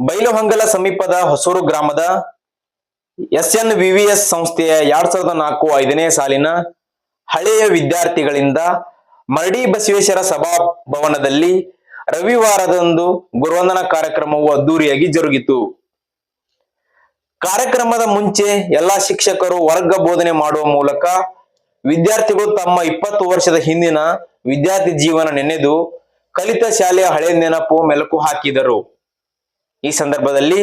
ಬೈಲಹೊಂಗಲ ಸಮೀಪದ ಹೊಸೂರು ಗ್ರಾಮದ S N VVS ಸಂಸ್ಥೆಯ ಎರಡ್ ಸಾವಿರದ ನಾಲ್ಕು ಐದನೇ ಸಾಲಿನ ಹಳೆಯ ವಿದ್ಯಾರ್ಥಿಗಳಿಂದ ಮರಡಿ ಬಸವೇಶ್ವರ ಸಭಾಭವನದಲ್ಲಿ ರವಿವಾರದಂದು ಗುರುವಂದನ ಕಾರ್ಯಕ್ರಮವು ಅದ್ದೂರಿಯಾಗಿ ಜರುಗಿತು. ಕಾರ್ಯಕ್ರಮದ ಮುಂಚೆ ಎಲ್ಲಾ ಶಿಕ್ಷಕರು ವರ್ಗ ಬೋಧನೆ ಮಾಡುವ ಮೂಲಕ ವಿದ್ಯಾರ್ಥಿಗಳು ತಮ್ಮ ಇಪ್ಪತ್ತು ವರ್ಷದ ಹಿಂದಿನ ವಿದ್ಯಾರ್ಥಿ ಜೀವನ ನೆನೆದು ಕಲಿತ ಶಾಲೆಯ ಹಳೆಯ ನೆನಪು ಮೆಲುಕು ಹಾಕಿದರು. ಈ ಸಂದರ್ಭದಲ್ಲಿ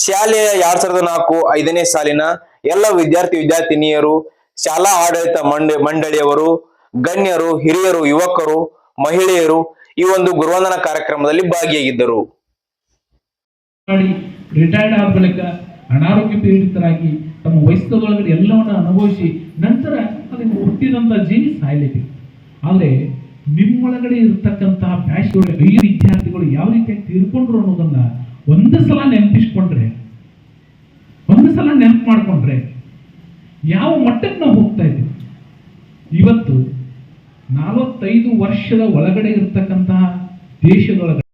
ಶಾಲೆಯ ಎರಡ್ ಸಾವಿರದ ನಾಲ್ಕು ಐದನೇ ಸಾಲಿನ ಎಲ್ಲ ವಿದ್ಯಾರ್ಥಿ ವಿದ್ಯಾರ್ಥಿನಿಯರು, ಶಾಲಾ ಆಡಳಿತ ಮಂಡ, ಮಂಡಳಿಯವರು, ಗಣ್ಯರು, ಹಿರಿಯರು, ಯುವಕರು, ಮಹಿಳೆಯರು ಈ ಒಂದು ಗುರುವಂದನ ಕಾರ್ಯಕ್ರಮದಲ್ಲಿ ಭಾಗಿಯಾಗಿದ್ದರು. ರಿಟೈರ್ಡ್ ಆದ ಬಳಿಕ ಅನಾರೋಗ್ಯ ಪೀಡಿತರಾಗಿ ತಮ್ಮ ವಯಸ್ಸದೊಳಗಡೆ ಎಲ್ಲವನ್ನ ಅನುಭವಿಸಿ ನಂತರ ಅದಕ್ಕೆ ಹುಟ್ಟಿದಂತ ಜೀವಿ ಸಾಯಲೇಬೇಕು ಆದ್ರೆ ನಿಮ್ಮೊಳಗಡೆ ಇರತಕ್ಕಂತಹ ಪ್ಯಾಶನ್ ಈ ವಿದ್ಯಾರ್ಥಿಗಳು ಯಾವ ರೀತಿಯಾಗಿ ತೀರ್ಕೊಂಡ್ರು ಅನ್ನೋದನ್ನ ಒಂದು ಸಲ ನೆನಪಿಸ್ಕೊಂಡ್ರೆ, ಒಂದು ಸಲ ನೆನಪು ಮಾಡ್ಕೊಂಡ್ರೆ ಯಾವ ಮಟ್ಟಕ್ಕೆ ನಾವು ಹೋಗ್ತಾ ಇದ್ದೀವಿ? ಇವತ್ತು ನಲವತ್ತೈದು ವರ್ಷದ ಒಳಗಡೆ ಇರತಕ್ಕಂತಹ ದೇಶದೊಳಗಡೆ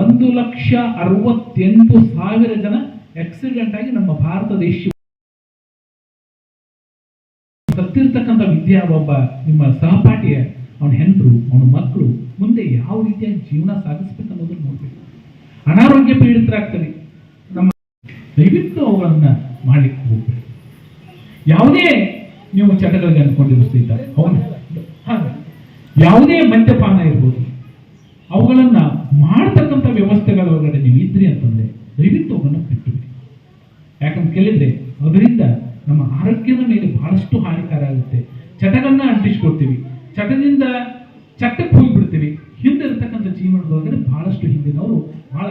ಒಂದು ಲಕ್ಷ ಅರವತ್ತೆಂಟು ಸಾವಿರ ಜನ ಆಕ್ಸಿಡೆಂಟ್ ಆಗಿ ನಮ್ಮ ಭಾರತ ದೇಶ ಸತ್ತಿರ್ತಕ್ಕಂಥ ವಿದ್ಯಾ ಒಬ್ಬ ನಿಮ್ಮ ಸಹಪಾಠಿಯ, ಅವನ ಹೆಂಡ್ರು, ಅವನ ಮಕ್ಕಳು ರೀತಿಯಾಗಿ ಜೀವನ ಸಾಗಿಸ್ಬೇಕು ಅನ್ನೋದನ್ನ ನೋಡ್ಬೇಕು. ಅನಾರೋಗ್ಯ ಪೀಡಿತರಾಗ್ತವೆ ನಮ್ಮ ದಯವಿಟ್ಟು ಅವುಗಳನ್ನ ಮಾಡ್ಲಿಕ್ಕೆ ಹೋಗ್ಬೇಕು ಯಾವುದೇ ನೀವು ಚಟಗಳಿಗೆ ಅನ್ಕೊಂಡಿರೋ ಸ್ನೇಹಿತ ಅವನ ಯಾವುದೇ ಮದ್ಯಪಾನ ಇರ್ಬೋದು. ಅವುಗಳನ್ನ ಮಾಡ್ತಕ್ಕಂಥ ವ್ಯವಸ್ಥೆಗಳ ಒಳಗಡೆ ನೀವು ಇದ್ರಿ ಅಂತಂದ್ರೆ ದಯವಿಟ್ಟು ಅವುಗಳನ್ನ ಬಿಟ್ಟು ಬಿಡಿ ಯಾಕಂತ ಕೇಳಿದ್ರೆ ಅದರಿಂದ ನಮ್ಮ ಆರೋಗ್ಯದ ಮೇಲೆ ಬಹಳಷ್ಟು ಹಾನಿಕಾರ ಆಗುತ್ತೆ. ಚಟಗಳನ್ನ ಅಂಟಿಸ್ಕೊಳ್ತೀವಿ. ಚಟದಿಂದ, ಚಟಕ್ಕೆ ಹಿಂದೆ ಇರತಕ್ಕಂಥ ಜೀವನದೊಳಗಡೆ ಬಹಳಷ್ಟು ಹಿಂದಿನವರು ಬಹಳ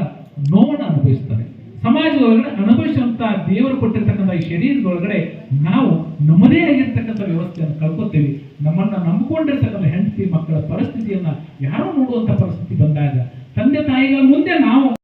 ನೋವನ್ನು ಅನುಭವಿಸ್ತಾರೆ. ಸಮಾಜದೊಳಗಡೆ ಅನುಭವಿಸುವಂತ ದೇವರು ಕೊಟ್ಟಿರ್ತಕ್ಕಂಥ ಈ ಶರೀರದೊಳಗಡೆ ನಾವು ನಮ್ಮದೇ ಆಗಿರ್ತಕ್ಕಂಥ ವ್ಯವಸ್ಥೆಯನ್ನು ಕಳ್ಕೊತೀವಿ. ನಮ್ಮನ್ನ ನಂಬಿಕೊಂಡಿರ್ತಕ್ಕಂಥ ಹೆಂಡತಿ ಮಕ್ಕಳ ಪರಿಸ್ಥಿತಿಯನ್ನ ಯಾರೋ ನೋಡುವಂತ ಪರಿಸ್ಥಿತಿ ಬಂದಾಗ ತಂದೆ ತಾಯಿಗಳ ಮುಂದೆ ನಾವು